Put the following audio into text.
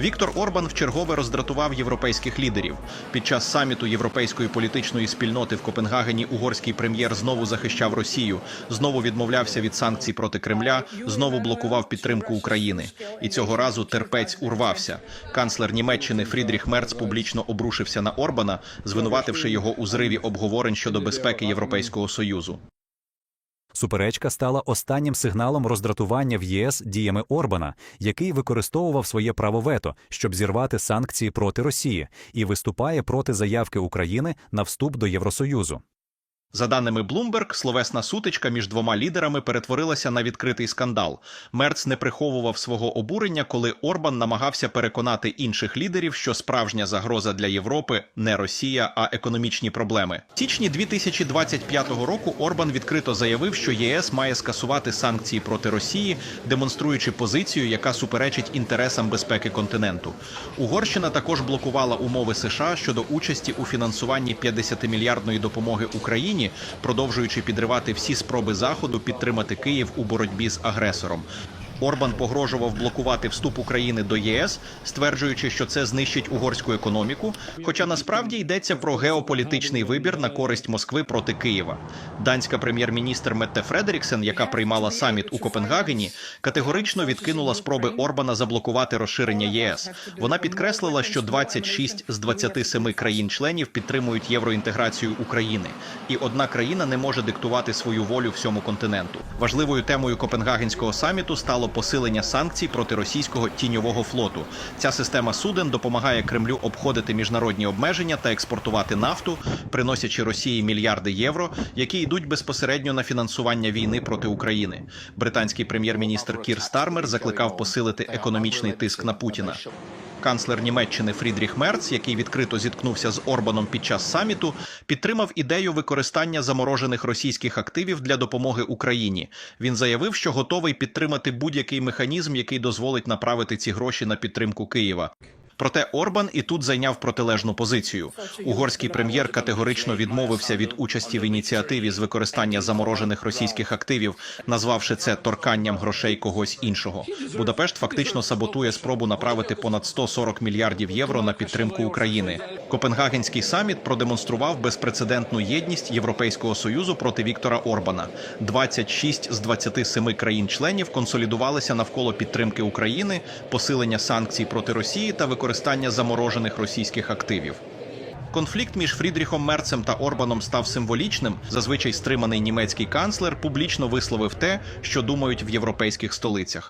Віктор Орбан вчергове роздратував європейських лідерів. Під час саміту європейської політичної спільноти в Копенгагені угорський прем'єр знову захищав Росію, знову відмовлявся від санкцій проти Кремля, знову блокував підтримку України. І цього разу терпець урвався. Канцлер Німеччини Фрідріх Мерц публічно обрушився на Орбана, звинувативши його у зриві обговорень щодо безпеки Європейського союзу. Суперечка стала останнім сигналом роздратування в ЄС діями Орбана, який використовував своє право вето, щоб зірвати санкції проти Росії, і виступає проти заявки України на вступ до Євросоюзу. За даними Bloomberg, словесна сутичка між двома лідерами перетворилася на відкритий скандал. Мерц не приховував свого обурення, коли Орбан намагався переконати інших лідерів, що справжня загроза для Європи не Росія, а економічні проблеми. В січні 2025 року Орбан відкрито заявив, що ЄС має скасувати санкції проти Росії, демонструючи позицію, яка суперечить інтересам безпеки континенту. Угорщина також блокувала умови США щодо участі у фінансуванні 50-мільярдної допомоги Україні, продовжуючи підривати всі спроби заходу підтримати Київ у боротьбі з агресором. Орбан погрожував блокувати вступ України до ЄС, стверджуючи, що це знищить угорську економіку. Хоча насправді йдеться про геополітичний вибір на користь Москви проти Києва. Данська прем'єр-міністр Метте Фредеріксен, яка приймала саміт у Копенгагені, категорично відкинула спроби Орбана заблокувати розширення ЄС. Вона підкреслила, що 26 з 27 країн-членів підтримують євроінтеграцію України, і одна країна не може диктувати свою волю всьому континенту. Важливою темою Копенгагенського саміту стало посилення санкцій проти російського тіньового флоту. Ця система суден допомагає Кремлю обходити міжнародні обмеження та експортувати нафту, приносячи Росії мільярди євро, які йдуть безпосередньо на фінансування війни проти України. Британський прем'єр-міністр Кір Стармер закликав посилити економічний тиск на Путіна. Канцлер Німеччини Фрідріх Мерц, який відкрито зіткнувся з Орбаном під час саміту, підтримав ідею використання заморожених російських активів для допомоги Україні. Він заявив, що готовий підтримати будь-який механізм, який дозволить направити ці гроші на підтримку Києва. Проте Орбан і тут зайняв протилежну позицію. Угорський прем'єр категорично відмовився від участі в ініціативі з використання заморожених російських активів, назвавши це торканням грошей когось іншого. Будапешт фактично саботує спробу направити понад 140 мільярдів євро на підтримку України. Копенгагенський саміт продемонстрував безпрецедентну єдність Європейського союзу проти Віктора Орбана. 26 з 27 країн-членів консолідувалися навколо підтримки України, посилення санкцій проти Росії та використання заморожених російських активів. Конфлікт між Фрідріхом Мерцем та Орбаном став символічним. Зазвичай стриманий німецький канцлер публічно висловив те, що думають в європейських столицях.